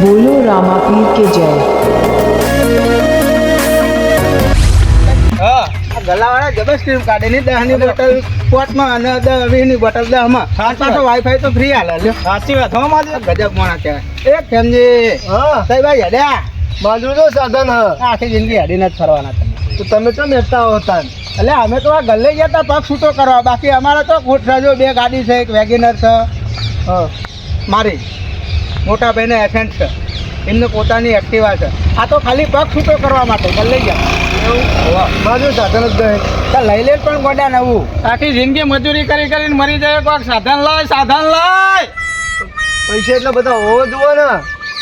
બોલો રામાપીર કે જય? હા આ ગલાવાળા જબરજસ્ત સ્કીમ કાઢી ની દહની બોટલ પોટમાં અને દહ બોટલ દહમાં. પાછો વાઈફાઈ તો ફ્રી હાલે લ્યો. સાચી વાત. હો માજી ગજબ મોણા કહેવાય એક ફેમજી હા. તઈ ભાઈ હેડ્યા? બાજુ તો સાધન હ. આખી જિંદગી હેડીને જ ફરવાના તમે. તો તમે તો નેતા હોતા એટલે અમે તો આ ગલ્લે ગયા હતા પગ છૂટો કરવા. બાકી અમારે તો ગોઠરાજો બે ગાડી છે એક વેગેનર છે. હા. મારી. મોટા ભાઈને એસેન્ટ છે. એમને પોતાની એક્ટિવા છે. આ તો ખાલી પગ છૂટો કરવા માટે ચાલ લઈ એવું? બાજુ સાધન જ દે તો લઈ લે પણ ગોડા નવું. આખી જિંદગી મજૂરી કરી કરીને મરી જાય કોઈક સાધન લાય સાધન લાય! પૈસા એટલા બધા હોવો જુઓ ને.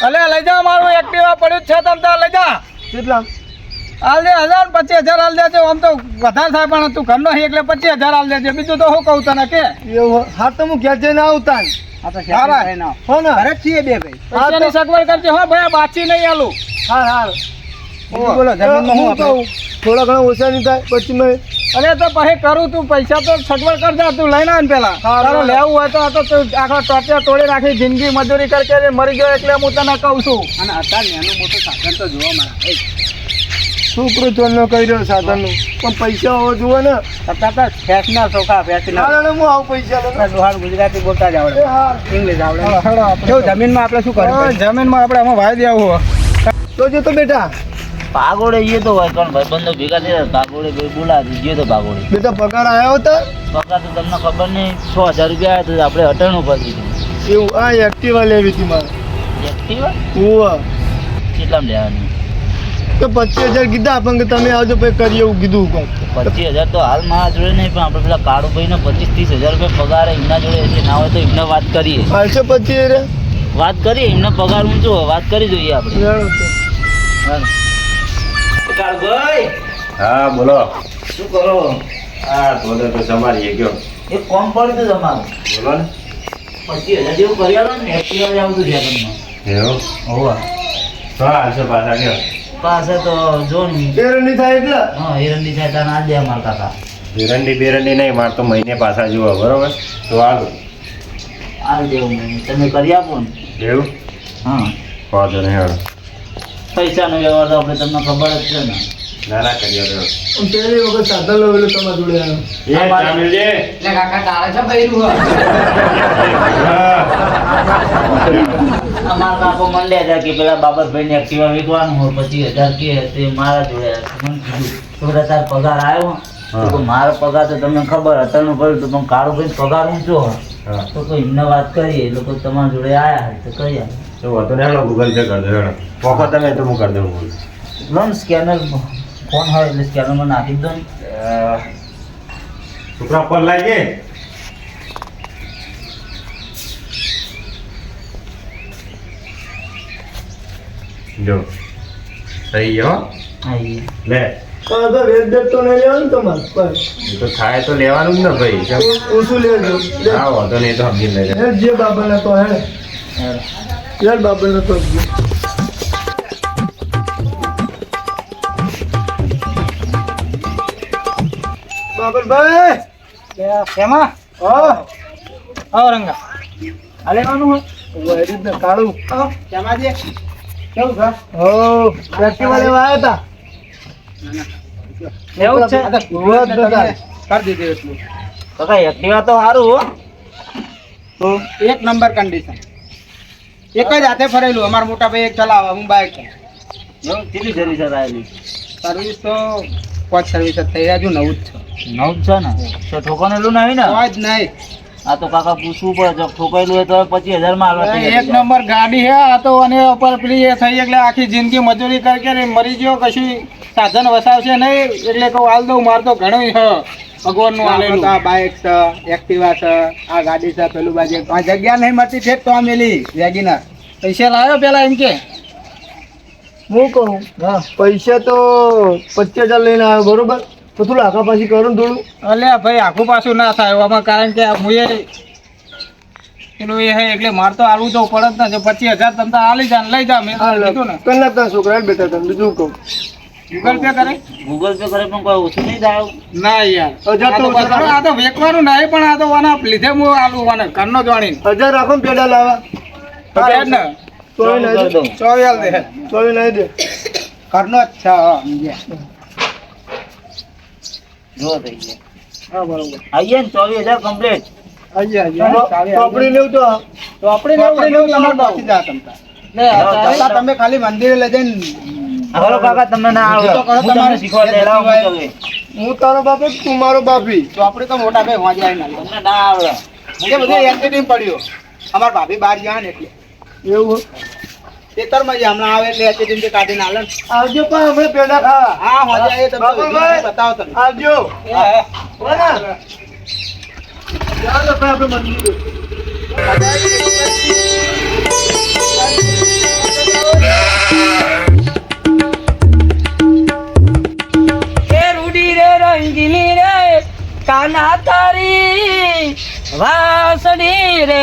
અલે લઈ જા મારું એક્ટિવા પડ્યું છે તમ તાર લઈ જા. કેટલા? હાલ દે હજાર પચીસ હજાર હાલ દેજો આમ તો વધારે થાય પણ તું ઘરનો હી એટલે પચીસ હજાર હાલ દેજે. બીજું તો હું કહું તને કે? એવું હા તો હું ઘેર જઈને આવતા સગવડ કરજે હો ભાઈ બાચી નહીં આલું. હા. હા બોલો હું આપણે? થોડા ઘણા ઓછા નહીં થાય પછી મેં અરે તો પછી કરું તું પૈસા તો સગવડ કરજા તું લઈને આવ પેલા. તારો લેવું હોય તો આ તો તું આખો ટોટિયા તોડી નાખી જિંદગી મજૂરી કરી કરી મરી ગયો એટલે હું તને કહું છું. અને અત્યારે નાનું મોટું સાધન તો જોવા મળે. એ છોકરો ચોરનો કરી રહ્યો સાધનનું? પણ પૈસા હોવો જુઓ ને. તો ફેશના સોખા ફેશના હું આવું પૈસા લઉં. ગુજરાતી બોલતા જ આવડે. ઇંગ્લિશ આવડે. જમીનમાં આપણે શું કરવું? જમીનમાં આપણે આમાં વાય દેવું તો જો તો બેટા. પાગોડે ગયો તો હોય પણ ભાઈબંધો ભેગા થયા પાગોડે ભાઈ બોલાવી ગયો તો પાગોડે બેટા પગાર આવ્યો હતો પગાર તો તમને ખબર નહીં છ હજાર રૂપિયા આવ્યા તો આપણે અટાણું પર દીધું. એવું આ એક્ટિવા લેવી હતી મારે. એક્ટિવા ઓવા કેટલામાં લેવાની? તો પચીસ હજાર કીધા પણ કે તમે આવજો પછી કરીએ એવું કીધું કહું. પચીસ હજાર તો હાલ મારા જોડે નહીં પણ આપણે પેલા કાળુભાઈ ને પચીસ ત્રીસ હજાર રૂપિયા પગાર એમના જોડે એટલે ના હોય તો એમને વાત કરીએ. હાલશે પચીસ હજાર? વાત કરીએ એમને પગાર ઊંચો હોય, વાત કરી જોઈએ આપણે. કાળુભાઈ! હા બોલો. શું કરો? હા બોલો તો સમારીએ ગયો એક કોમ પડતું તમારું. બોલો ને. પચીસ હજાર જેવું કરી આલો ને એક્ટિવા આવતું છે તમને એવું? હોવા. હા હાલશો પાછા ગયો પાસે તો જો ને થાય એટલે? હા હિરણની થાય તને આજ દે મારતા કાકા બેરંડી બેરંડી નહીં માર તો મહિને પાછા જુઓ બરોબર? તો હાલો. આ દેવું મને તમે કરી આપો ને. એવું? હા. વાંધો નહીં હાલો. પૈસાનો વ્યવહાર તો આપણે તમને ખબર જ છે ને. નાના ના કરી આપો પણ પહેલી વખત સાધન એટલે તમારા જોડે આવ્યો. એ તામિલજી અમારા કાકો મંડે હતા કે પેલા બાબતભાઈ ને એક્ટિવા વેચવાનું હોય પછી હજાર કે તે મારા જોડે મને કીધું છોકરા તાર પગાર આવ્યો તો મારો પગાર તો તમને ખબર અત્યારનું પડ્યું તો પણ કાળુભાઈ પગાર ઊંચો તો કોઈ એમને વાત કરીએ એ લોકો તમારા જોડે આવ્યા હોય તો કરી આપે તો વાંધો નહીં હાલો ગૂગલ પે કરી દો પોકો તમે તો હું કરી દઉં લોન સ્કેનર ફોન હોય એટલે સ્કેનરમાં નાખી દો છોકરા ફોન લાગીએ જો. થઈ ગયો હા. લે. પણ તો રેટ તો નહીં લેવાનું તમારે બસ. તો થાય તો લેવાનું જ ને ભાઈ? ઓછું લેજો? હા વાંધો નહીં તો સમજી લેજે. હે જે બાબાને તો હે હા. યાર બાબાને તો બાબરભાઈ! શેમાં? હા. આવો રંગા. આ લેવાનું કાળું. શેમાં છે કેવું છે? હો એક્ટિવા લેવા આવ્યા હતા એવું છે? આ તો સુરત હતા. કરી દીધું એટલું. કાકા એક્ટિવા તો સારું હો. એક નંબર કન્ડિશન એક જ હાથે ફરેલું. અમારા મોટા ભાઈ એક ચલાવે હું બાઇક કેટલી સર્વિસ આવેલી સર્વિસ તો પાંચ સર્વિસ જ થઈ રહ્યા છું નવું જ છે. નવું જ છે ને? તો ઠોકાણેલું ના આવી ને જ નહીં. આ તો કાકા પૂછવું પડે જો ઠોકાયેલું હોય તો પચીસ હજારમાં હાલવા એક નંબર ગાડી હે આ તો અને ઉપર પેલી એ થઈ એટલે આખી જિંદગી મજૂરી કરી કે મરી ગયો કશું સાધન વસાવશે નહીં એટલે કહું હાલ દઉં માર તો ઘણું હ ભગવાનનું હાલેલું. આ બાઇક છે એક્ટિવા છે આ ગાડી છે પેલું બાજુ આ જગ્યા નહીં મળતી છે તો આ મેલી વેગિનર. પૈસા લાવ્યો પેલા એમ કે? હું કહું? હા. પૈસા તો પચીસ હજાર લઈને આવ્યો બરોબર? તો તું આખા પાછી કરું ને થોડું. અલ્યા ભાઈ આખું પાછું ના થાય આમાં કારણ કે આ હું એ પેલું એ હે એટલે મારે તો આલવું તો પડે જ ને. પચીસ હજાર તમે તો આલી જા લઈ જા મેં કીધું ને. કલાક ના છોકરા બેટા તમે બીજું કહું. ગૂગલ પે કરે? ગૂગલ પે કરે પણ કોઈ ઓછું નહીં ના યાર. હજાર આ તો આ વેચવાનું નહીં પણ આ તો વાના લીધે હું આલું વાને ઘરનો જાણીને હજાર રાખો ને પેડા ને. ચોવી નહીં દે. ચોવી નહીં દે. ઘરનો જ છે. જો થઈ ગયા હા બરોબર. આઈએ ને ચોવીસ હજાર કમ્પ્લીટ આઈએ, આઈએ. ચાવી હાલ ચોપડી લેવું તો. તો લેવું લેવું તમારે બાકી જા તમતા લે, તમે ખાલી મંદિરે લઈ જઈને કાકા ના હું તમારે. તારો બાપ તું મારો બાપી. આપણે તો મોટા ભાઈ વાંચી આવીને ના આવડે. બધું એન્ટિટીમ પડ્યો. અમારા ભાભી બહાર ગયા ને એટલે. એવું? ખેતરમાં જે હમણાં આવે એટલે એન્ટિટીમથી કાઢીને આલે આવજો પણ હમણાં પેડા ખાવા હા વાંચી આવીએ તમે બતાવો તમે આવજો હા, હા. બરાબર. ચાલો ભાઈ આપણે મંદિરે. રે રંગીલી રે કાના તારી વાસણી રે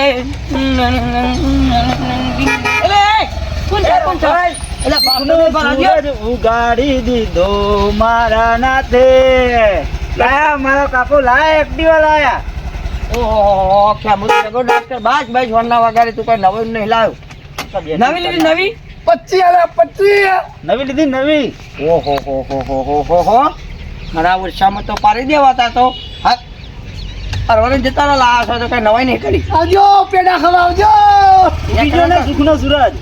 ઉગાડી દીધો મારા નાથે. લાયા મારો કાકો લાયા એક્ટિવા લાયા. ઓહો કે મુજે ગો ડોક્ટર? બાજ બાજ વરના વગાડે તું કઈ નવી નહીં લાવ્યો નવી લીધી નવી? પચી આલે પચી નવી લીધી નવી? ઓહો હો હો હો હો હો હો. મારા વર્ષામાં તો પાડી દેવાતા તો. હા. પરવાને જતા લાયા છો તો કઈ નવાઈ નહીં કરી. આવજો પેડા ખાવા આવજો. બીજો ને સુખનો સૂરજ.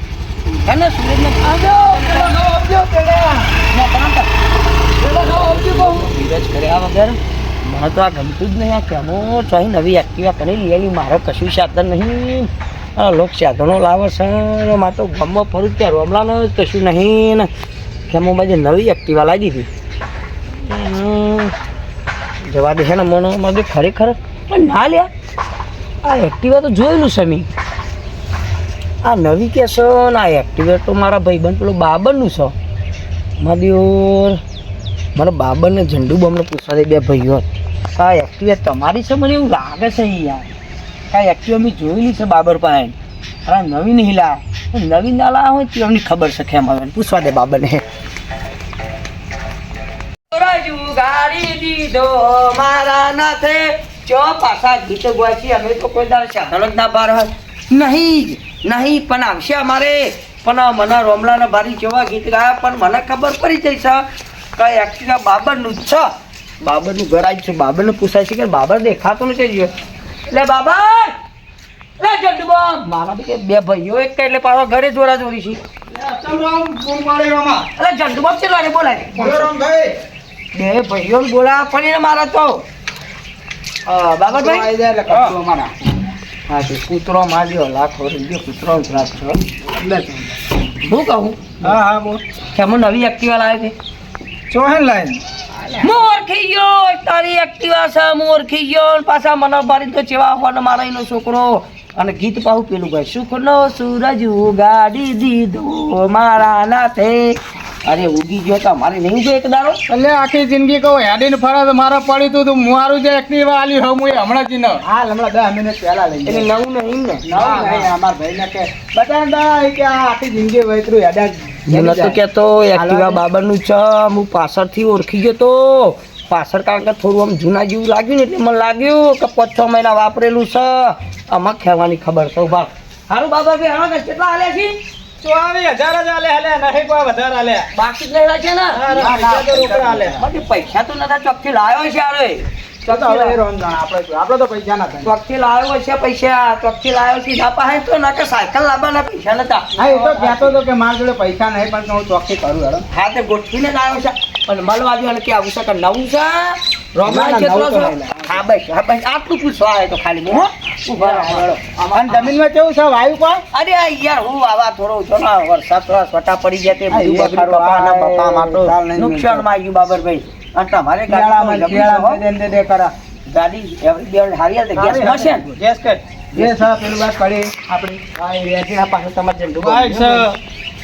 એને સુરજને આવજો પેડા ખાવા આવજો પેડા પેડા ખાવા આવજો બહુ ધીરજ મને તો આ ગમતું જ નહીં આ કેમો. ચોઈ નવી એક્ટિવા કરી લઈ આવી મારે કશું સાધન નહીં. લોક સાધનો લાવે છે. ને તો ગામમાં ફરું ત્યાં રોમલાનો જ કશું નહીં. ને કેમો બાજુ નવી એક્ટિવા લાવી દીધી. જવા દે છે ને મને. મને ખરેખર. પણ ના લ્યા. આ એક્ટિવા તો જોયેલું છે મેં. આ નવી કહેશો ને આ એક્ટિવેટ તો મારા ભાઈબંધ પેલું બાબરનું છે? મારી મારા બાબરને ઝંડુ બમને પૂછવા દે બે ભાઈઓ. આ એક્ટિવેટ તમારી છે? મને એવું લાગે છે યાર. આ એક્ટિવા મેં જોયેલી છે બાબર પાસે. અરે નવી નહીં લા નવી હોય તો એમની ખબર છે કેમ આવે પૂછવા દે બાબરને. ગાડી મારા નાથે. ચો પાછા ગીત ગવાય અમે તો કોઈ દાળ સાધન જ ના બાર હોય નહીં નહીં પણ આવશે અમારે. પણ મને રોમલાના ભારી જેવા ગીત ગાયા પણ મને ખબર પડી જઈ છે કે એક્ચ્યુઅલી બાબરનું જ છે. બાબરનું ઘર આવી છે. બાબરને પૂછાય છે કે બાબર દેખાતો નથી એટલે બાબર! લે જંડુબા મારા બી બે ભાઈઓ એક એટલે પાછો ઘરે જોરા જોરી છે. એટલે જંડુબા ચેલા બોલાય. બે ભાઈઓ બોલા પણ મારા તો. બાબર તો હા તે કૂતરો માર્યો લાખો રૂપિયો કૂતરો જ રાખશો હું કહું? હા હા બોલ. કે હું નવી એક્ટિવા લાવે છે? ચોહેન લાઈન હું ગયો તારી એક્ટિવા છે હું ગયો. પાછા મને મારી તો ચેવા હોવાનો મારા એનો છોકરો. અને ગીત પાહું પેલું ભાઈ સુખનો સૂરજ ઉગાડી દીધો મારા નાથે. અરે ઉગી ગયો તો મારે નહીં એક દાડો? એટલે આખી જિંદગી કહું હેડીને ફરે તો મારે પડી તું તું મારું જે એક્ટિવા આલી હું એ હમણાં જ ન હાલ હમણાં દસ મિનિટ પહેલા લઈ એટલે નવું નહીં ને? ના નહીં અમાર ભાઈને કે બતાવ દા કે આ આખી જિંદગી વૈતરું હેડા મને તો કહેતો એક્ટિવા બાબરનું છે હું પાછળથી ઓળખી ગયો તો. પાછળ કારણ કે થોડું આમ જૂના જેવું લાગ્યું ને એટલે મને લાગ્યું કે પાંચ છ મહિના વાપરેલું છે. આમાં ખેવાની ખબર છે ભાગ સારું બાબા ભાઈ હા કે કેટલા હાલે છે? ચોવીસ હજાર જ આલે હાલે નહીં કોઈ વધારે બાકી જ ને? પૈસા તો રોકડા હાલે. બાકી પૈસા તો નતા ચોકથી લાવ્યો છે રોંધાણ આપણે તો- તો પૈસા ના થાય ચોકથી લાવ્યો છે પૈસા ચોકથી લાવ્યો ના પાસે તો ના કે સાયકલ લાવવાના પૈસા નતા. હા એ તો કહેતો હતો કે મારા જોડે પૈસા નહીં પણ હું ચોખ્ખી કરું હેડો. હા તે ગોઠવીને જ આવ્યો છે. પણ મળવા જો કે આવું છે કે નવું છે? રોમા ના, ના, કેટલો છે. હા બસ હા બસ આટલું પૂછવા આવે તો ખાલી હું. અને જમીનમાં કેવું છે? વાયુ પણ અરે યાર હું આવા થોડો છો ને વરસાદ થોડા છોટા પડી જાય તે તો ચાલ આવ્યું બાબરભાઈ. અને તમારે ગાડી ગાડી એવરી હારી હાલતે ગેસ મળશે ગેસ કે ગેસ હા પેલું બસ કરી આપણી. હા એ વેચીના પાસે તમારે ઝંડુ બાઈક છે.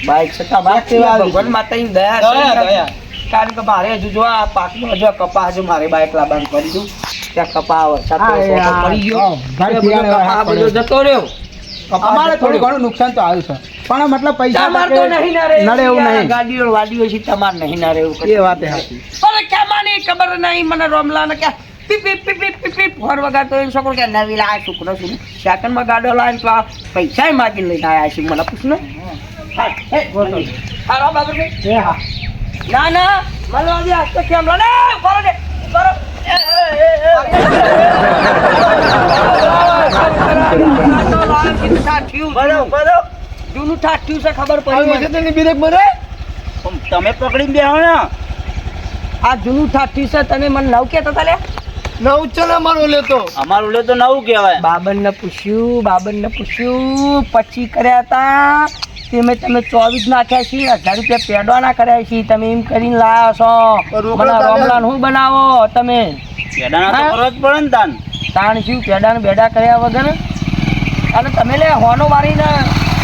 બાઈક છે તમારે કેવા? ભગવાન માતાની દયા. દયા. કારણ કે મારે હજુ જો આ પાકમાં હજુ કપા હજુ મારે બાઈક લાવવાનું કરી દઉં. પડી ગયો. કપા બધો જતો રહ્યો. અમારે થોડું ઘણું નુકસાન તો આવ્યું છે. પણ મતલબ પૈસા તમારે તો નહીં નડે એવું નહીં. ગાડીઓ વાડીઓ છે તમારે નહીં ના રે એવું એ વાત એ સાચી કેમાં નહીં ખબર નહીં મને રોમલા ને કે પીપ પીપ પીપ પીપ પીપ પીપ. ફોન વગાડતો એમ છોકરો કે નવી લાય છોકરો છું સેકન્ડમાં ગાડો લાવીને તો આ પૈસા માગીને લઈને આવ્યા છે. મને પૂછ ને ના ના મને આજે આજ તો કેમ? લો ને ઊભા ને, છે. જૂનું ઠાઠ્યું છે ખબર પડી મને. તેની બ્રેક બને તમે પકડીને બેહો ને. આ જૂનું ઠાઠ્યું છે તને મને નવ કહેતા હતા લે? નવ ચલે અમારો લેતો. અમારો લેતો તો નવું કહેવાય. બાબરને પૂછ્યું બાબરને પૂછ્યું પછી કર્યા હતા તમે તમે ચોવીસ નાખ્યા છીએ અઢાર રૂપિયા પેડવાના કર્યા છે તમે એમ કરીને લાયા છો. રોકડા મને. રોમલાન હું બનાવો? તમે તાણ શું જ પડે ને તાન. તાણ શું? પેડાને બેડા કર્યા વગર? અને તમે લે હોનો મારીને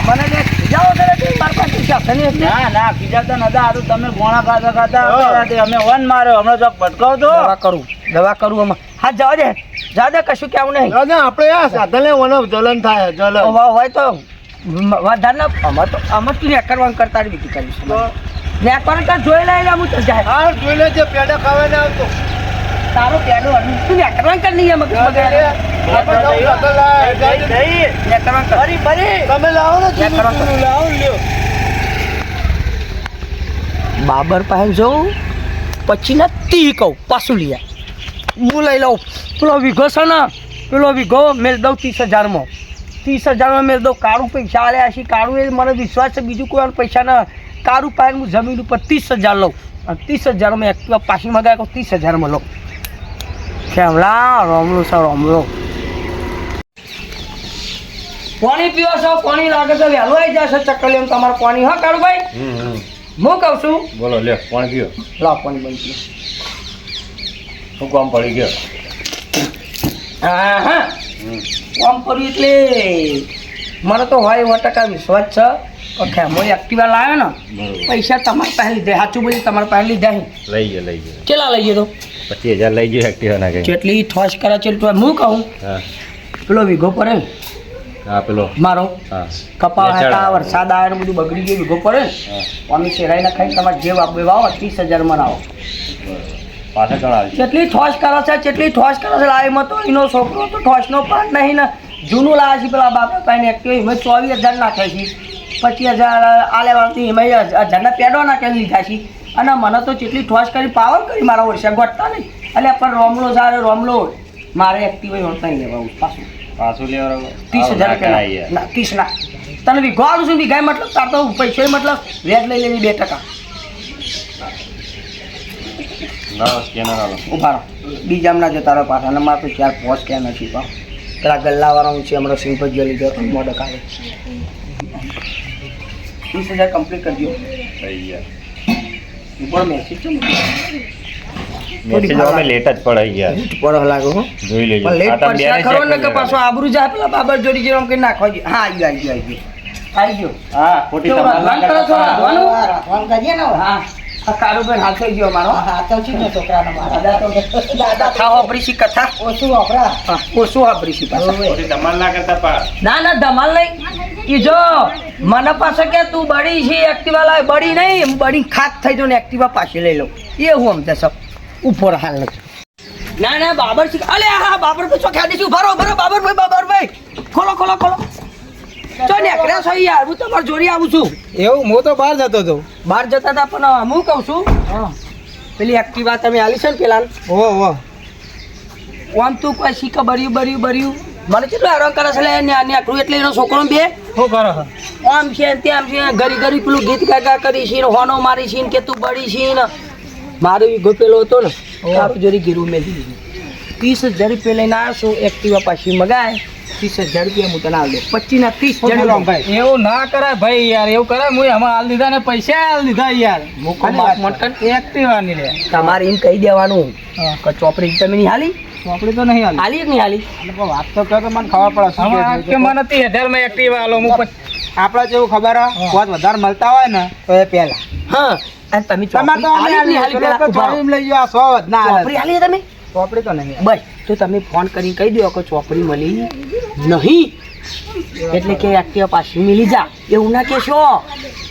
મને લે ખીજાવો કરે છે મારા પાસે પૈસા હતા ના ના ખીજાતા નતા. આ તો તમે ગોણા ખાતા ખાતા અમે વન માર્યો. હમણાં જો ભટકાવ તો દવા કરું દવા કરું અમે હા જવા દે. જા દે કશું કેવું નહીં. આપણે આ સાધન લેવાનો જલન થાય જલન. હોય તો. વધારે ના અમે તો અમે તું કરવાનું કરતા બીજી કરીશું નેકવાનું કર જોઈ લે હું તો જાય. હા જોઈ લેજે પેડા ખાવા ને આવતો. તારો પેડો હતું તું નેકવાનું કર નહીં લ્યો બાબર પાસે જવું પછી ના તી કહું પાછું લઈ. હું લઈ લઉં. પેલો વિઘો છે ને પેલો વિઘો મેલ દઉં ત્રીસ હજારમાં. ત્રીસ હજારમાં મેં તો કાળું પૈસા આલ્યા છે કાળું એ મને વિશ્વાસ છે બીજું કોઈ પૈસા ના કાળું પાઈને હું જમીન ઉપર ત્રીસ હજાર લઉં. અને ત્રીસ હજારમાં એક્ટિવા પાછી મગાવ્યા તો ત્રીસ હજારમાં લઉં. કેમલા રોમલો સર રોમલો. પાણી પીવો છો પાણી લાગે છે વહેલો આવી જશે ચક્કર લેમ તમારે પાણી હા કાળુભાઈ હમ હમ. હું કહું છું? બોલો લે પાણી પીવો લા પાણી બંધ પીવો. શું કામ પડી ગયો? હા હા. કામ કર્યું એટલે મને તો હોય એવો ટકા વિશ્વાસ છે. કે ખેમો એક્ટિવા લાવ્યો ને પૈસા તમારે પાસે લીધે. સાચું બોલી તમારે પાસે લીધા લઈ ગયો લઈ ગયો. કેટલા લઈ ગયો તો? પચીસ હજાર લઈ ગયો એક્ટિવા ના કઈ કેટલી ઠોસ કરે છે હું કહું પેલો વીઘો પડે હા પેલો. મારો. હા. કપાળ. હતા વરસાદ આવ્યો ને બધું બગડી ગયું વીઘો પડે ને હા. પાણી શેરાઈને ખાઈને તમારે જે વાપે વાવો ત્રીસ હજારમાં આવો. પાછા ચડાવી જેટલી ઠોસ કરે છે જેટલી ઠોસ કરે છે લાઈમાં તો એનો છોકરો તો ઠોસનો પાટ નહીં ને. જૂનું લાવે છે પેલા બાપા પાસે એક્ટિવ એમાં ચોવીસ હજાર નાખે છે. પચીસ હજાર આ વાળતી એમાં હજારના પેડો નાખીને લીધા છે. અને મને તો જેટલી ઠોસ કરી પાવર કરી મારા વર્ષે ગોટતા નહીં. એટલે પણ રોમલો સારો રોમલો મારે એક્ટિવ હોતા નહીં લેવાનું પાછું. ત્રીસ હજાર ના ત્રીસ ના. તને વીઘો આલું છું વીઘાય મતલબ તાર તો પૈસો મતલબ વ્યાજ લઈ લેવી બે ટકા. ના સ્કેનર આલો. ઊભા રહો. બીજા ના જતા રહો પાછા. અને મારે તો ચાર પહોંચ ક્યાં નથી પણ પેલા ગલ્લાવાળા છે હમણાં સિંહ ભજી લીધો મોડક આવે ત્રીસ હજાર કમ્પ્લીટ કરજો થઈ ગયા પણ મેસેજ છે મેસેજ અમે લેટ જ પડાઈ ગયા. પડો લાગો હો. જોઈ લેજો. લેટ પડશે ખરો ને કે પાછો આબરૂ જાય પેલા બાબર જોડી જેમ કે નાખો હા આવી ગયો આવી ગયો આવી ગયો. હા ખોટી તમારે? ના રાંધવાનું? હા આ કાળુભાઈ હાથ થઈ ગયો મારો. દાદા થાવ વાપરી શી કથા? ઓછું વાપરા. ઓછું વાપરી શી પાછા ખોટી ના કરતા પા ના ના ધમાલ નહીં. ઈ જો મને પાસે કે તું બળી છે એક્ટિવા લાવ બળી નહીં. બળી ખાત થઈ જાઉં ને એક્ટિવા પાછી લઈ લઉં. એ હું અમતે સબ ઉપર હાલ નથી ના ના બાબર છે અલે હા બાબર પૂછો ખ્યાલ છે. બાબર ભાઈ બાબર ભાઈ. ખોલો ખોલો ખોલો. ચો નેકળ્યા છો યાર હું તમારી જોડે આવું છું. એવું હું તો બહાર જતો હતો. બહાર જતા હતા પણ હું કહું છું. પેલી એક્ટિવા તમે આલી છે ને પેલા ઓ ઓ આમ તું કોઈ શીખ બર્યું બર્યું બર્યું. મને કેટલું હેરાન કરે છે લે ને નેકળું એટલે એનો છોકરો બે. શું કરો આમ છે તેમ છે ઘડી ઘડી પેલું ગીત ગાગા કરી છે હોનો મારી છે કે તું બળી છે ને. મારો ઈગો પેલો હતો ને તારું જોડી ગીરું મેલી દીધું. ત્રીસ હજાર રૂપિયા લઈને આવ્યો છું એક્ટિવા પાછી મગાય. ત્રીસ હજાર રૂપિયા હું તને આવી પચીસ ના ત્રીસ ભાઈ. એવું ના કરાય ભાઈ યાર એવું કરાય હું હમણાં હાલ દીધા ને પૈસા હાલ દીધા યાર. એક્ટિવાની લે. તમારે એમ કહી દેવાનું ચોપડી તમે નહીં હાલી? ચોપડી તો નહીં હાલ. હાલી કે નહીં હાલી? વાત તો કરો મને ખબર પડે કે મને ત્રીસ હજારમાં એક્ટિવા આલો હું આપડે જેવું ખબર વાત વધારે મળતા હોય ને તો એ પહેલા. હા અને તમે તમારે તો ચોપડી હાલી નહીં હાલી પેલા પેલા. ચોપડી લઈ ગયો સો ના હાલી. તમે? ચોપડી તો નહીં બસ. તો તમે ફોન કરીને કહી દો કે ચોપડી મળી નહીં. એટલે કે એક્ટિવા પાછી મિલી જા. એવું ના કહેશો.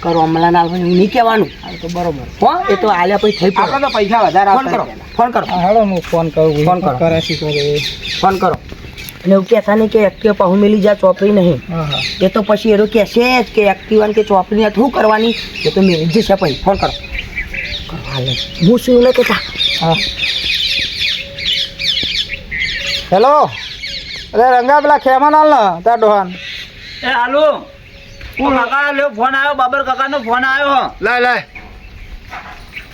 કરો હમણાં ના હું નહીં કહેવાનું. તો બરોબર. હો એ તો આલ્યા પછી થઈ આપણે તો પૈસા વધારે ફોન કરો ફોન કરો. હા, હેડો હું ફોન કરું ફોન કરો. કરે ફોન કરો. અને એવું કહેતા નહીં કે એક્ટિવા પાછું મિલી જા ચોપડી નહીં. હા હા. એ તો પછી એરો કહેશે જ કે એક્ટિવા કે ચોપડી શું કરવાની? એ તો મેં જ જશે પછી. ફોન કરો. કરો, હાલે. હું શું એવું નહીં કહેતા હા. હેલો. અરે રંગા પેલા ખેમાન હાલ ને તાર ડોહાન. એ હાલો. હું કાકા લ્યો ફોન આવ્યો બાબર કાકાનો ફોન આવ્યો. લાય લાય.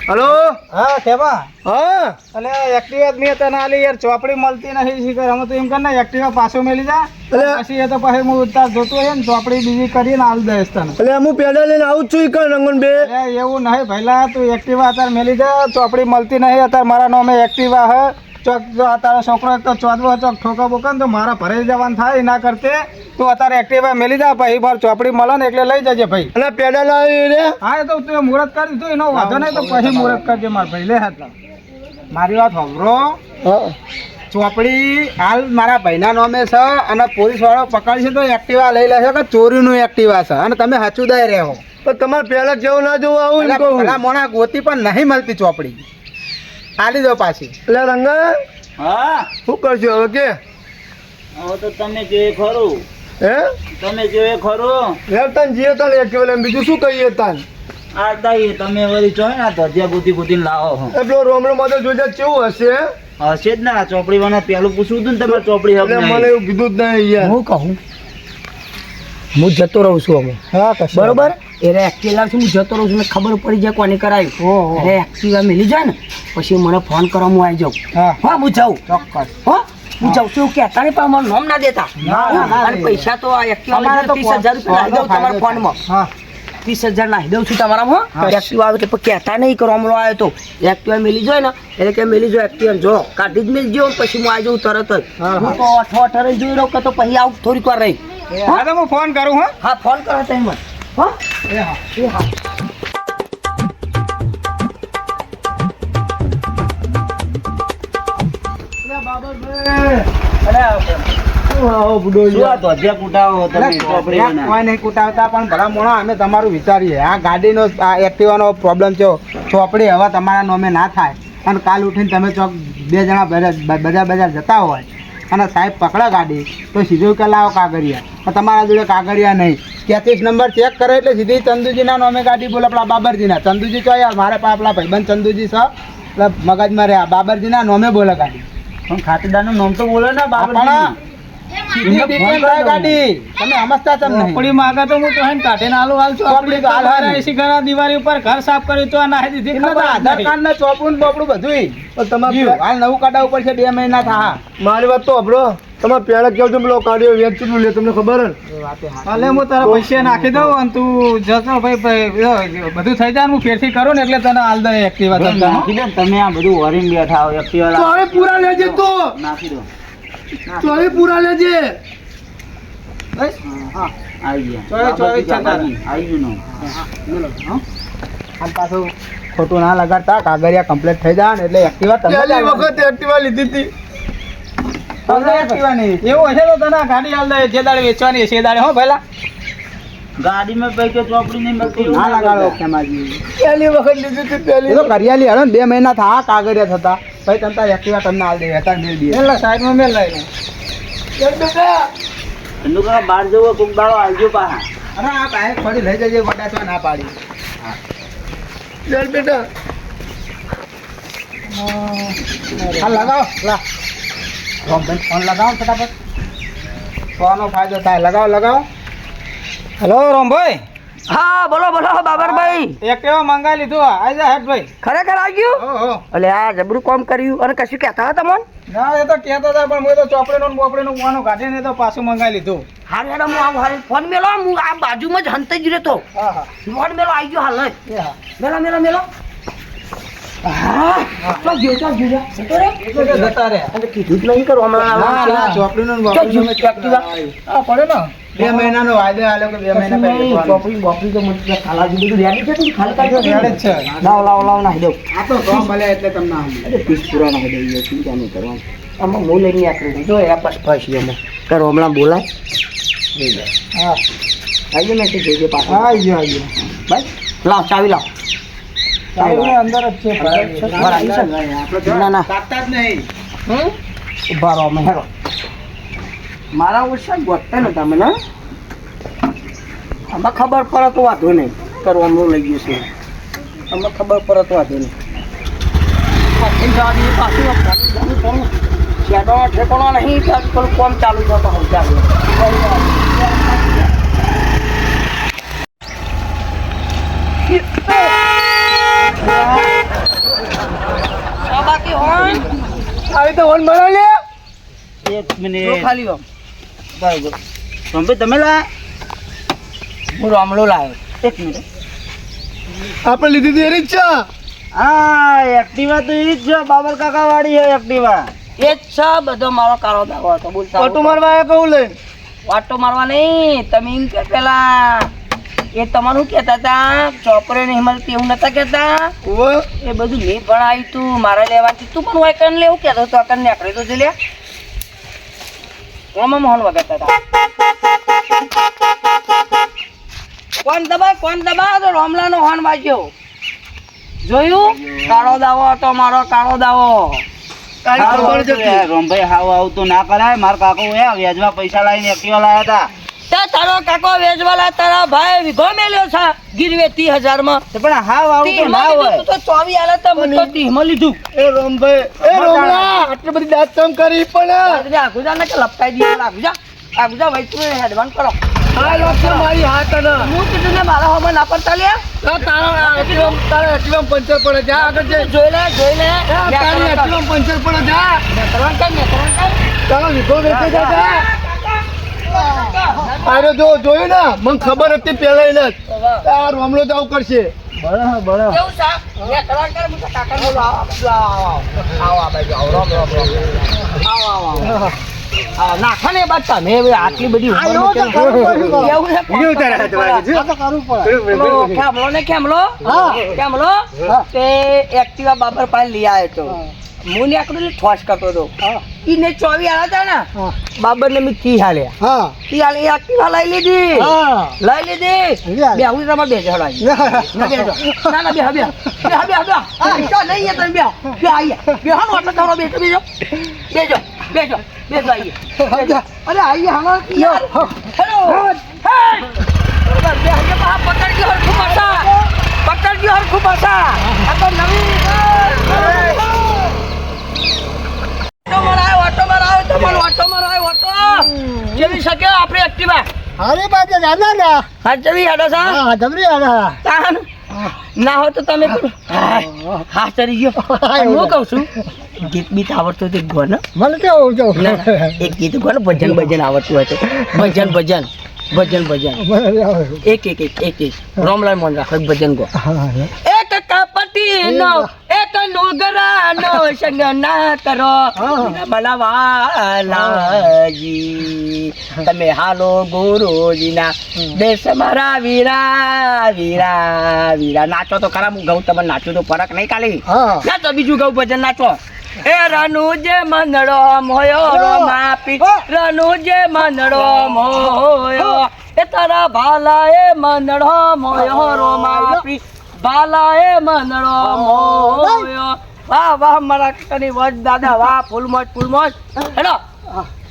હલો. હા ખેમા હા. અલે એક્ટિવા જ મેં તને આલી યાર ચોપડી મળતી નથી શીખર. અમે તો એમ કર ને એક્ટિવા પાછો મેલી જા. અલે. પછી એ તો પછી હું તાર જોતો હોય ને ચોપડી બીજી કરીને આલ દઈશ તને. એટલે હું પેડા લઈને આવું જ છું કર રંગન બે. અરે એવું નહીં ભઈલા તું એક્ટિવા અત્યારે મેલી જા. ચોપડી મળતી નહીં અત્યારે મારા નામે એક્ટિવા હે. ચોક જો તારો છોકરો એક તો ચોદવો ચોક ઠોકા બોકા ને તો મારા ભરે જવાનું થાય એના કરતે. તું અત્યારે એક્ટિવા મેલી જા પછી ભાર ચોપડી મળે ને એટલે લઈ જજે ભાઈ. અને પેડલ લાવી રે? હા તો તું મુહૂર્ત કરી દીધું એનો વાંધો નહીં તો પછી મુહૂર્ત કરજે મારા ભાઈ. લે હાથ મારી વાત સાંભળો. ચોપડી હાલ મારા ભાઈના નામે છે અને પોલીસ વાળો પકડશે તો એક્ટિવા લઈ લેશે કે ચોરીનું એક્ટિવા છે? અને તમે હાચુદાય રહો. તો તમારે પેલા જેવું ના જોવું આવું મોણા ગોતી પણ નહીં મળતી ચોપડી. આલી દો પાછી. એટલે રંગ હા. શું કરશો હવે કે? હવે તો તમે જે ખરું. હે? તમે જે ખરું. યાર તન જે તન એક કેવલ બીજું શું કહીએ તન? આ દઈ તમે વળી છો ને ધજ્યા બુદ્ધિ બુદ્ધિ લાવો એટલો એ પેલો રોમડો જોજે કેવું હશે? હશે જ ના ચોપડી વાળા પેલું પૂછવું હતું ને તમારે ચોપડી હવે મને એવું કીધું જ નહીં યાર. હું કહું? હું જતો રહું છું અમે હા બરોબર? એને એક્ટિવા છું હું જતો રહું છું મને ખબર પડી જાય કોને કરાયું. અરે એક્ટિવા મિલી જાય ને પછી મને ફોન કરો હું આવી જાઉં. હા. હા જાઉં. ચોક્કસ. હો હું જાઉં. છું કહેતા નહીં પણ મારું નામ ના દેતા? અને પૈસા તો આ એક્ટિવા ત્રીસ હજાર રૂપિયા તમારા ફોનમાં. હા. ત્રીસ હજાર નાખી દઉં છું તમારામાં. એક્ટિવા આવે કે કહેતા નહીં કરો હમણાં આવ્યો તો. એક્ટિવા મિલી જાય ને એટલે કે મેલી જાય એક્ટિવા જો. કાઢી જ મિલી પછી હું આવી જાઉં તરત જ. હા, તો અઠો અઠરે જોઈ રહું કે તો પછી આવું થોડીક વાર રહી. હા. તો હું ફોન કરું હા. હા ફોન કરો તમે મને હા? એ હા. એ હા. તમારું વિચારીએ. આ ગાડીનો આ એક્ટિવાનો પ્રોબ્લેમ છે. ચોપડી હવે તમારા નોમે ના થાય. અને કાલ ઉઠીને તમે ચોક બે જણા બજાર બજાર જતા હોય. અને સાહેબ પકડે ગાડી તો સીધું કે લાવો કાગળિયા. પણ તમારા જોડે કાગળિયા નહીં. તેત્રીસ નંબર ચેક કરે એટલે સીધી ચંદુજીના નામે ગાડી બોલે આપણા બાબરજીના. ચંદુજી તો યાર મારે પાસે આપણા ભાઈબંધ ચંદુજી છે. મગજમાં રહ્યા. બાબરજીના નામે બોલે ગાડી. પણ ખાતેદારનું નામ તો બોલો ને બાબરજી દિવાળી ઉપર ઘર સાફ કર્યું તો આ દીધી એમને તો ખબર જ આધાર કાર્ડ ને ચોપડું ને બોપડું તમારે હાલ નવું કાઢવું પડશે બે મહિના થા. મારી વાત તો હબળો તમારે પેલા કેવું છે પેલો કાઢ્યો વેચ કેટલું લે તમને ખબર હે હું તારા પૈસા નાખી દઉં અને તું જતો ભાઈ ભાઈ બધું થઈ જાય હું ફેરથી કરું ને એટલે તને હાલ દે એક્ટિવા તમે આ બધું વરીને બેઠા હો એક્ટિવા પૂરા લેજે તો. નાખી દો. તો પૂરા લેજે. આવી ગયા. ચોવીસ છે આવી ગયું નામ. પાછું ખોટું ના લગાડતા કાગળિયા કમ્પ્લીટ થઈ જાય ને એટલે એક્ટિવા તમે પહેલી વખત એક્ટિવા લીધી હતી. તમને એક્ટિવા નહીં. એવું હશે તો તને ગાડી હાલ દે જે દાડે વેચવાની છે દાડે હો પહેલા ગાડીમાં મેં કે ચોપડી નહીં મળતી ના લગાડો. ખેમાજી પહેલી વખત લીધી હતી પહેલી તો કરિયાલી હાલો બે મહિના થા કાગળિયા થતા. ભાઈ તને તાર એક્ટિવા તમને આલ દે અત્યારે મેળ દે મેલ સાઈડમાં મેલ લઈને એનું કાકા બહાર જવો કોક દાડો આવજો પાહા અરે આ બાઈક ફરી લઈ જજે વડા છો ના પાડી. ચાલ બેટા. હા લગાવો લા. ફોન લગાવો ફટાફટ. ફોનનો ફાયદો થાય. લગાવો લગાવો. હેલો રોમભાઈ. હા બોલો બોલો બાબરભાઈ. એક્ટિવા મંગાવી લીધું આવી જા હેડ ભાઈ ખરેખર આવી ગયું? એટલે આ જબરું કામ કર્યું. અને કશું કહેતા હતા તમને? ના એ તો કહેતા હતા પણ મેં તો ચોપડીનું બોપડે બોપડીનું વાનું કાઢીને તો પાછું મંગાવી લીધું. હાલ હેડો હું આવું હાલ ફોન મેલો હું આ બાજુમાં જ હંતાઈ જ રહેતો હા હા. ફોન મેલો આવી ગયો હાલ હા. મેલો મેલો મેલો. ગયો ગયો ના ગયો બે મહિનાનો વાયદો આલ્યો કે બે મહિના પહેલા ચોપડી બોપડી તો મને ખાલા બધું રેડી છે તું ખાલી કાઢી રેડી છે. લાવ લાવ લાવ નાખી દઉં. આ તો ફોર્મ મળે એટલે તમને આમ. પીસ પૂરા નાખી ચિંતા નહીં કરવાની? આમાં હું લઈને આકડી જો એ પાસ ફસી અમે કરો હમણાં બોલાય. હા. આવીએ મેસેજ જોઈ ગયો પાછો. આવી ગયો આવી ગયો. લાવ ચાવી લાવ. અંદર જ છે ને? આપણે ના, ના. નહીં. હમ? અમે હેરો. મારા ઓછા ગોતતા નતા મને આમાં ખબર પડે તો વાંધો નહીં. કરવાનું લઈ ગયું છે. આમાં ખબર પડે તો વાંધો નહીં. પાછી. શેડો ઠેકાણો નહીં પેલું કોમ ચાલુ થતો હોય સમજાવું બાકી હોય આવી તો વન બનાવી લે એક મિનિટ ખાલી આમ. બરોબર રમભાઈ તમે લા હું રામલો લાવ્યો એક મિનિટ આપણે લીધી હતી એની હા એક્ટિવા તો ઈ જ છે બાબર કાકા વાળી છે એક્ટિવા એ જ છે બધો મારો કાળો દાવો હતો બોલતા ઓટો મારવા આવ્યા કહું લઈને વાટો મારવા નહીં તમે એમ કે પેલા એ તમારું કહેતા હતા ચોપરે ને હિમલ એવું નતા કહેતા? એ બધું મેં ભણાવ્યું તું મારા લેવાથી તું પણ વાયકન લેવું કહેતો તો અકન નીકળે તો લે. ઓમાં મોહન વગાડતા હતા કોણ દબા કોણ દબા તો રોમલાનો હોર્ન વાગ્યો. જોયું? કાળો દાવો હતો મારો કાળો દાવો. હાવ યાર, હાવ આવતું ના કરાય. મારા કાકો વ્યાજમાં પૈસા લાવીને એક્ટિવા લાયા હતા તે તારો કાકો વેજવાલા તારા ભાઈ વિઘો મેલ્યો છે. ગીરવે ત્રીસ હજારમાં પણ હાવ તો ના હોય. તો ચોવી આલે તો મને ત્રીસમાં લીધું. એ રોમભાઈ એ રમલા આટલી બધી દાંત કામ કરી પણ આગુજા ને કે લપટાઈ દીધા આગુજા આગુજા ભાઈ તું હેડવાન કરો. લોકો મારી હાથ હું કીધું ને મારા હોમાં ના પડતા લે આ તારા એક્ટિવા તારા એક્ટિવા પંચર પડે જા આગળ જઈ. જોઈ લે જોઈ લે. પંચર પડે જા. કરવાનું કર તારો વેચે જા. અરે જો જોયું ને? મને ખબર હતી પેલા એને આ રોમલો જ આવું કરશે. નાખા ને બાદ તમે આટલી બધી ખેમલો ને ખેમલો ખેમલો તે એક્ટિવા બાબર પાસે લઈ આવ્યો તો. હું ને આકડું ઠોસ કરતો હતો. ઈને ચોવી આવ્યા હતા ને બાબર ને મેં કી હાલે હા. કી હાલે એક્ટિવા લઈ લીધી. હા. લઈ લીધી. બે હું તમારે બે જણાવી ના. ના બે બે. બે બે બે. ચો નહીં એ તમે બે. બે આઈએ. બે હાલો એટલે તમારો બે બેજો બેજો બેજો બેજો આઈએ. અરે આઈએ હાલો. હેલો. બે હાઈએ પા પકડજો હરખું પાછા. પકડજો હરખું પાછા. આ તો નવી. ઓટો મરાયો તમારો ઓટો મરાયો ઓટો જેવી શકે આપણે એક્ટિવા અરે બાજે જાના ના હા જેવી હેડો સા હા જબરી આના તાન. ના હોય તો તમે હા ચડી ગયો. હું કહું છું. ગીત બીત આવડતું હતું ગો ને મને ના, ના, એક ગીત ગો ને ભજન ભજન આવડતું હોય તો. ભજન ભજન ભજન ભજન. એક એક એક એક એક. રોમલાલ મોહન રાખો ભજન ગો. એક કપટી નો એક નોગરાનો સંગ ના કરો મલાવાલાજી તમે હાલો ગુરુજીના દેશ મારા વીરા વીરા વીરા. નાચો તો ખરા હું ગૌ તમે નાચું તો ફરક નહીં કાલી. નાચો બીજું ગૌ ભજન નાચો. એ રનુ જે મંદડો મોયો રો માપી રનુ જે મંદડો મોયો એ તારા ભાલા એ મંદડો મોયો રો માપી ભાલા એ મંદડો મોયો વાહ વાહ મારા કની વજ દાદા વાહ ફૂલ મોજ ફૂલ મોજ હેલો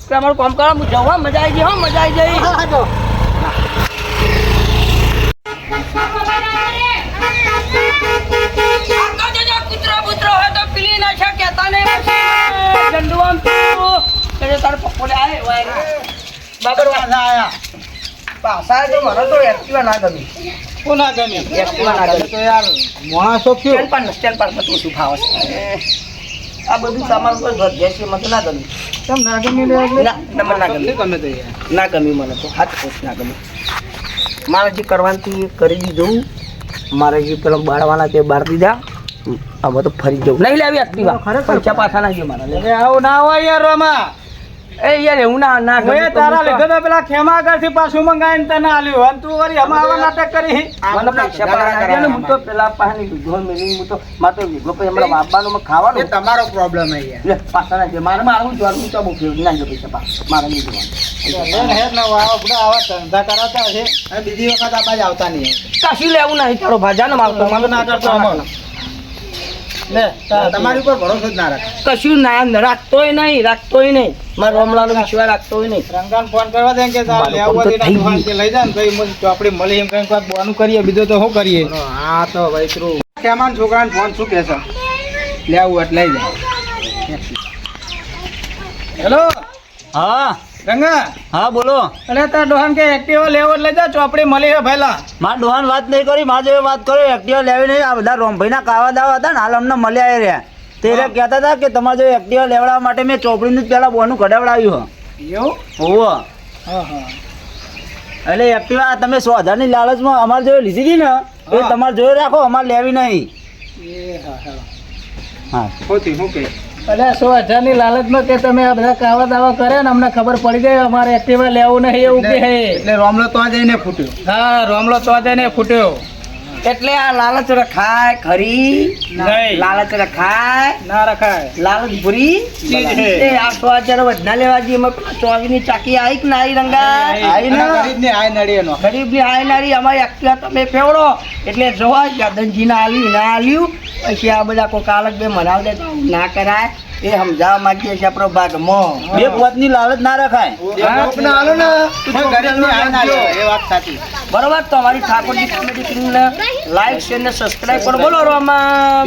તમારું કામ કરો હું જવા મજા આવી ગઈ હો મજા આવી ગઈ. બાબર વાસા આયા. પાછા જો મને તો એક્ટિવા ના ગમી. કોના ગમે. એક્ટિવા ના ગમી. તો યાર માણસો કયો? સ્ટેન્ડ પર સ્ટેન્ડ પર બધું શું ફાવે આ બધું સામાન કોઈ છે, મને ના ગમે. કેમ ના ગમે ના, ના, મને ગમે. તો યાર? ના ગમે મને તો હાથ પોત ના ગમે. મારે જે કરવાનું કરી દીધું મારે જે પેલા બાળવાના તે બાર દીધા આ બધું ફરી જવું નહીં લેવી એક્ટિવા પૈસા પાછા નાખજો મારા લે અરે આવું ના હોય યાર રમા. એ યાર એવું ના ના ગમે તારા લીધો તો પેલા ખેમા આગળથી પાછું મંગાવીને તને આલ્યું. અને તું વળી હમણાં આવા નાટક કરી. મને પૈસા પાછા ને, હું તો પેલા પાસે વિધો મેળવી હું તો મારે તો વિધો પછી હમણાં બાપાનું મેં એ ખાવાનું. તમારો પ્રોબ્લેમ હે યાર. પાછા ના છે. મારે મારું જોવાનું? તો બહુ ના નાખજો પૈસા મારે નહીં જોવાનું. હેર ને આવા બધા આવા ધંધા કરાતા છે બીજી વખત આ બાજુ આવતા નહીં. કશું લેવું નહીં. તારો ભાજા ને મારતો મારે ના કરતો આમાં. લે તમારી ઉપર ભરોસો જ ના રાખે. કશું ના રાખતોય નહીં રાખતોય નહીં. મારા રોમલાનો વિશ્વાસ રાખતોય નહીં. રંગાન ફોન કરવા દે કે લઈ જાય ને ભાઈ ચોપડી મળી એમ કઈ કોઈક બોનું કરીએ બીજું તો શું કરીએ? હા તો ભાઈ શું કેમાન છોકરાને ફોન શું કહેશો? લેવું એટલે લઈ જાય હેલો? હા. રંગા? હા બોલો. અરે તાર ડોહાન કે એક્ટિવા લેવો એટલે જા ચોપડી મળી હે ભેલા. માર ડોહાન વાત નહીં કરી માર જેવી વાત કરો એક્ટિવા લેવી નહીં. આ બધા રોમભાઈના કાવા દાવા હતા ને હાલ અમને મળ્યા રહ્યા. તે રહ્યા કહેતા હતા કે તમારે જો એક્ટિવા લેવડાવવા માટે મેં ચોપડીનું જ પહેલાં બોનું કઢાવડાવ્યું એવું? હોવો. હા હા. એટલે એક્ટિવા તમે સો હજારની લાલચમાં અમારે જો લીધી હતી ને એ તમારે જોઈ રાખો અમારે લેવી નહીં. એ હા હા. હા. હોતી શું સો હજારની લાલચમાં કે તમે આ બધા કાવા દાવા કરે ને? અમને ખબર પડી જાય અમારે એક્ટિવા લેવું નહીં એવું કે એટલે રોમલો તો જઈને ફૂટ્યો. હા રોમલો તો જઈને ને ફૂટ્યો. એટલે આ લાલચ રખાય ખરી? લાલચ રખાય? ના રખાય. લાલચ ભૂરી? એ આ સો હજાર વધના લેવા જઈએ પેલા ચોવીની ચાકી આવી કે ના આવી રંગા આઈ ને? ગરીબની આય નડી એનો ગરીબની આયનારી અમારી એક્ટિવા તમે ફેવડો એટલે જોવા યાદનજી ના આલ્યું ના આલ્યું. પછી આ બધા કોઈ કાલક બે મનાવ દે ના કરાય. એ સમજાવવા માંગીએ છીએ આપણો ભાગમાં બે પોતની લાલચ ના રખાય. ગરીબ ને આઈ ના લે એ વાત સાચી. બરોબર? તો અમારી ઠાકોરજી કોમેડી કિંગને લાઈક શેર ને સબસ્ક્રાઈબ કરો. બોલો રોમા.